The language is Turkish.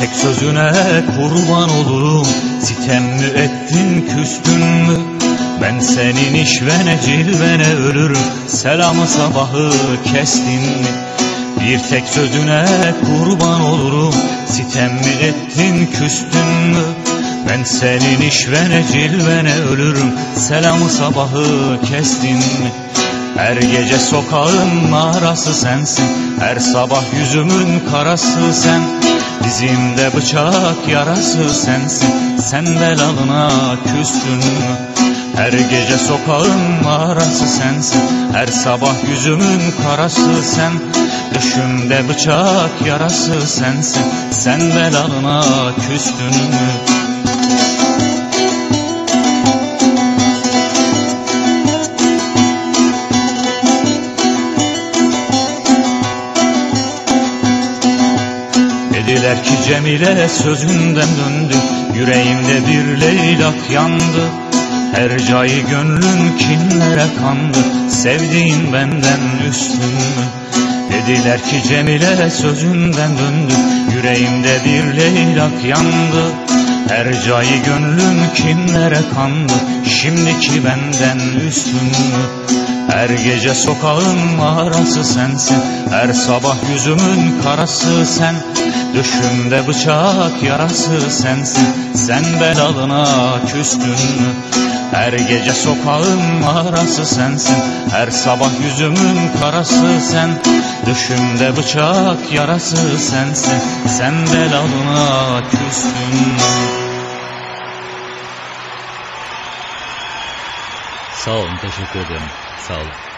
Tek sözüne kurban olurum. Sitem mi ettin küstün mü Ben senin işvene cilvene ölürüm Selamı sabahı kestin mi Bir tek sözüne kurban olurum. Sitem mi ettin küstün mü? Ben senin işvene cilvene ölürüm Selamı sabahı kestin mi her gece sokağın mağarası sensin. Her sabah yüzümün karası sen. Dizimde bıçak yarası sensin. Sen belalına küstün mü? Her gece sokağın mağarası sensin. Her sabah yüzümün karası sen. Düşümde bıçak yarası sensin. Sen belalına küstün mü? Dediler ki Cemile sözünden döndü. Yüreğimde bir leylak yandı Her cayı gönlün kinlere kandı Sevdiğin benden üstün mü? Dediler ki Cemile sözünden döndü Yüreğimde bir leylak yandı Her cayı gönlün kinlere kandı Şimdiki benden üstün mü? Her gece sokağın mağarası sensin. Her sabah yüzümün karası sen. Düşümde bıçak yarası sensin. Sen belalına küstün mü? Her gece sokağın mağarası sensin. Her sabah yüzümün karası sen. Düşümde bıçak yarası sensin. Sen belalına küstün mü? Sağ olun, teşekkür ederim. Sağ olun.